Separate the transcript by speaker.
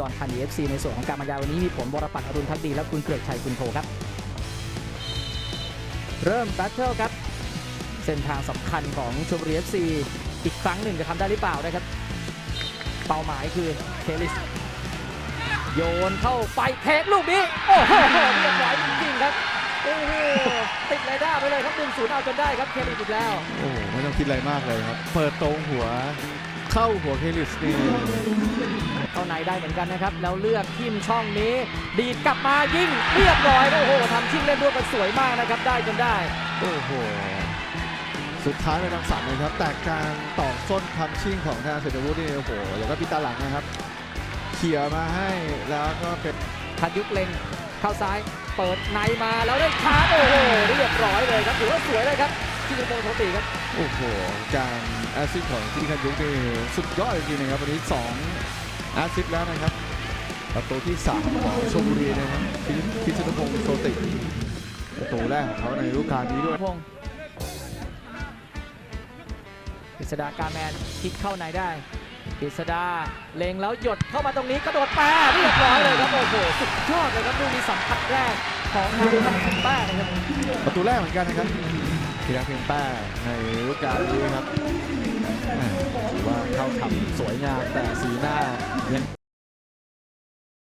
Speaker 1: ดอนธานี FC ในส่วนของการบรรยายวันนี้มีผมบรปัตรอรุณทักดีและคุณเกริกชัยคุณโทครับ เริ่มแบทเทิลครับ เส้นทางสำคัญของชมบุรี FC อีกครั้งหนึ่งจะทำได้หรือเปล่านะครับ เป้าหมายคือเคลิส โยนเข้าไปเทคลูกนี้ โอ้โหเรียบร้อยจริงๆครับ โอ้โหติดไรด้าไปเลยครับ1 0เอาจนได้ครับเคลิสอีกแล้ว
Speaker 2: โอ้ไม่ต้องคิดอะไรมากเลยครับ เปิดตรงหัว เข้าหัวเคลิสนี่
Speaker 1: เข้าในได้เหมือนกันนะครับ แล้วเลือกทิมช่องนี้ ดีดกลับมายิงเรียบร้อยโอ้โหทำชิ่งเล่นด้วยกันสวยมากนะครับ ได้จนได้
Speaker 2: โอ้โห สุดท้ายเป็นทางสันเลยครับ แต่การตอกส้นพัมชิ่งของทางเศรษฐวุฒินี่โอ้โหแล้วก็ปิดตาหลังนะครับเขี่ยมาให้แล้วก็เป็น
Speaker 1: พัดยุกเล็งเข้าซ้าย เปิดในมาแล้วได้ชาร์จโอ้โหเรียบร้อยเลย ครับถือว่าสวยเลยครับที่เป็นโปรตีครับ
Speaker 2: โอ้โหการแอสซิสต์ของที่คันยุกนี่สุดยอดจริงๆนะครับวันนี้2แอสซิสต์แล้วนะครับประตูที่ 3 ของชลบุรีนะครับพิพิชนุพงศ์โชติประตูแรกของเขาในฤดูกาลนี้ด้วย
Speaker 1: พงศ์กฤษดาการแมนพลิกเข้าในได้กฤษดาเล็งแล้วหยดเข้ามาตรงนี้กระโดดแปรเรียบร้อยเลยครับโอ้โหสุดยอดเลยครับลูกนี้สัมผัสแรก ของทางทัพแป้นะครับ
Speaker 2: ประตูแรกเหมือนกันนะครับทีรักเพียงแป้ในฤดูกาลนี้ครับถือว่าเข้าทำสวยงามแต่สีหน้ายัง